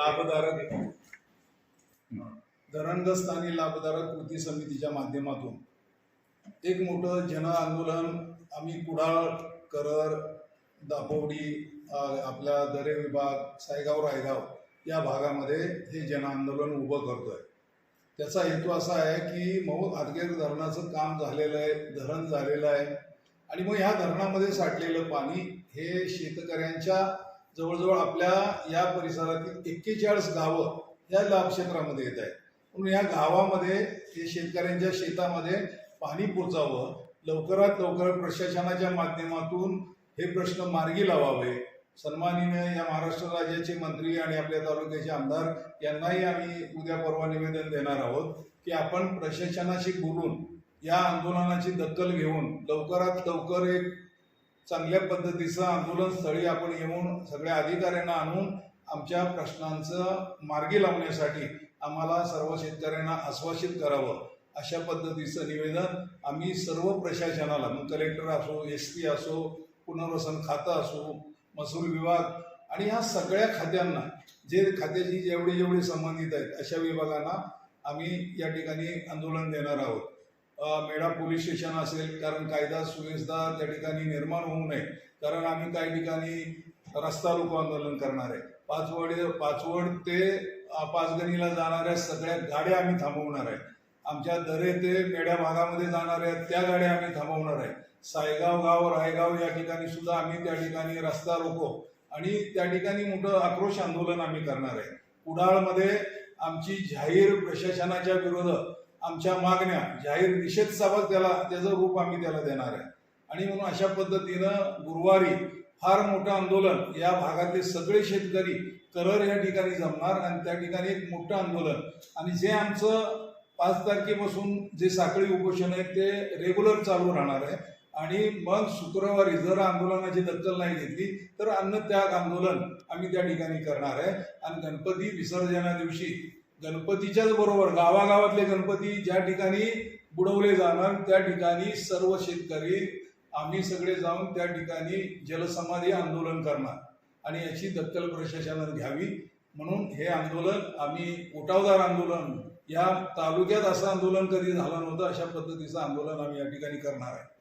लाभधारक धरणग्रस्तांनी लाभधारक कृती समितीच्या माध्यमातून एक मोठं जन आंदोलन आम्ही कुडाळ करर दापोडी आपला आपल्या दरे विभाग सायगाव रायगाव या भागामध्ये हे जन आंदोलन उभं करतोय. त्याचा हेतू असा आहे की मऊ आदगेर धरणाचं काम झालेलं आहे धरण झालेलं आहे आणि मग ह्या धरणामध्ये साठलेलं पाणी हे शेतकऱ्यांच्या जवळजवळ आपल्या या परिसरातील एक्केचाळीस गावं या लाभक्षेत्रामध्ये येत आहेत. म्हणून या गावामध्ये हे शेतकऱ्यांच्या शेतामध्ये पाणी पोचावं लवकरात लवकर प्रशासनाच्या माध्यमातून हे प्रश्न मार्गी लावावे. सन्मानीने या महाराष्ट्र राज्याचे मंत्री आणि आपल्या तालुक्याचे आमदार यांनाही आम्ही उद्या परवा निवेदन देणार आहोत की आपण प्रशासनाशी बोलून या आंदोलनाची दखल घेऊन लवकरात लवकर एक चांगल्या पद्धतीचं आंदोलन स्थळी आपण येऊन सगळ्या अधिकाऱ्यांना आणून आमच्या प्रश्नांचं मार्गी लावण्यासाठी आम्हाला सर्व शेतकऱ्यांना आश्वासित करावं अशा पद्धतीचं निवेदन आम्ही सर्व प्रशासनाला मग कलेक्टर असो एस पी असो पुनर्वसन खातं असो महसूल विभाग आणि ह्या सगळ्या खात्यांना जे खात्याशी जेवढे जेवढे संबंधित आहेत अशा विभागांना आम्ही या ठिकाणी आंदोलन देणार आहोत. मेढा पोलीस स्टेशन असेल कारण कायदा सुव्यवस्था त्या ठिकाणी निर्माण होऊ नये कारण आम्ही काही ठिकाणी रस्ता रोको आंदोलन करणार आहे. पाचवड पाचवड ते पाचगणीला जाणाऱ्या सगळ्या गाड्या आम्ही थांबवणार आहे. आमच्या दरे ते मेढ्या भागामध्ये जाणाऱ्या त्या गाड्या आम्ही थांबवणार आहे. सायगाव गाव रायगाव या ठिकाणी सुद्धा आम्ही त्या ठिकाणी रस्ता रोको आणि त्या ठिकाणी मोठं आक्रोश आंदोलन आम्ही करणार आहे. कुडाळमध्ये आमची जाहीर प्रशासनाच्या विरोधात आमच्या मागण्या जाहीर निषेध सभा त्याला त्याचं रूप आम्ही त्याला देणार आहे. आणि म्हणून अशा पद्धतीनं गुरुवारी फार मोठं आंदोलन या भागातले सगळे शेतकरी करर या ठिकाणी जमणार आणि त्या ठिकाणी एक मोठं आंदोलन. आणि जे आमचं पाच तारखेपासून जे साखळी उपोषण आहे ते रेग्युलर चालू राहणार आहे. आणि मग शुक्रवारी जर आंदोलनाची दखल नाही घेतली तर अन्न त्याग आंदोलन आम्ही त्या ठिकाणी करणार आहे. आणि गणपती विसर्जना दिवशी गणपतीच्याच बरोबर गावागावातले गणपती ज्या ठिकाणी बुडवले जाणार त्या ठिकाणी सर्व शेतकरी आम्ही सगळे जाऊन त्या ठिकाणी जलसमाधी आंदोलन करणार. आणि याची दत्तल प्रशासनानं घ्यावी. म्हणून हे आंदोलन आम्ही उठावदार आंदोलन या तालुक्यात असं आंदोलन कधी झालं नव्हतं अशा पद्धतीचं आंदोलन आम्ही या ठिकाणी करणार आहे.